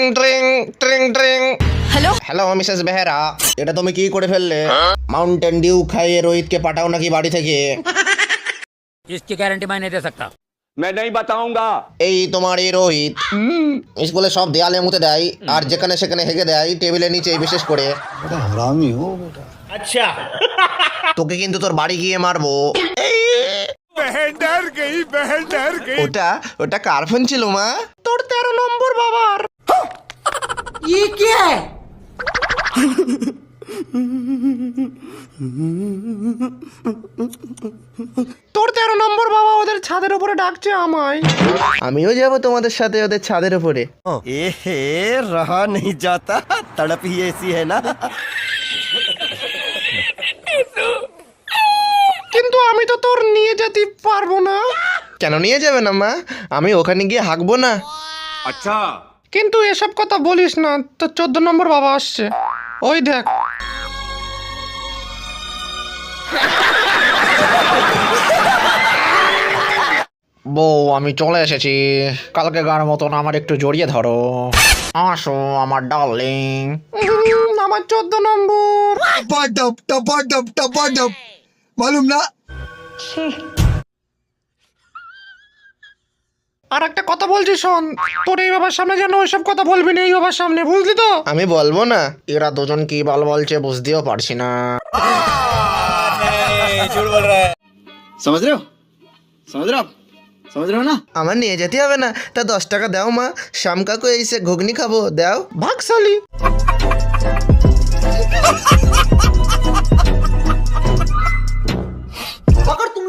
ট্রিং ট্রিং ট্রিং ট্রিং হ্যালো হ্যালো মিসেস বেহেরা এটা তুমি কি করে ফেললে মাউন্টেন ডিউ খাইয়ে রোহিতকে পাঠাও নাকি বাড়ি থেকে इसकी गारंटी मैं नहीं दे सकता मैं नहीं बताऊंगा এই তোমার এই রোহিত স্কুলে সব দেয়ালে মুতে দেয় আর যেখানে সেখানে হেগে দেয় টেবিলের নিচে বিশেষ করে আচ্ছা তোকে কিন্তু তোর বাড়ি গিয়ে মারবো ওটা ওটা কার ফোন ছিল মা তোর তেরো নম্বর বাবার তোর তেরো নম্বর বাবা ওদের ছাদের উপরে ডাকছে আমায় আমিও যাব তোমাদের সাথে ওদের ছাদের উপরে एहे रहा नहीं जाता तड़प ही ऐसी है ना কিন্তু আমি তো তোর নিয়ে যেতে পারবো না কেন নিয়ে যাবে না মা আমি ওখানে গিয়ে হাঁকবো না अच्छा কিন্তু এসব কথা বলিস না তো চোদ্দ নম্বর বাবা আসছে। ওই দেখ। বউ আমি চলে এসেছি। কালকে গার মতন আমার একটু জড়িয়ে ধরো। আসো আমার ডার্লিং। আমার চোদ্দ নম্বর। মালুম না? আর একটা কথা বলছি শোন তোর এই বাবার সামনে যেন ওইসব কথা বলবি না এই বাবার সামনে বুঝলি তো? আমি বলব না এরা দুজন কি বল বলছে বুঝতেও পারছি না। আমার নিয়ে যেতে হবে না তা দশ টাকা দাও মা শ্যাম কাকু এসে ঘুগনি খাব দাও। ভাগশালী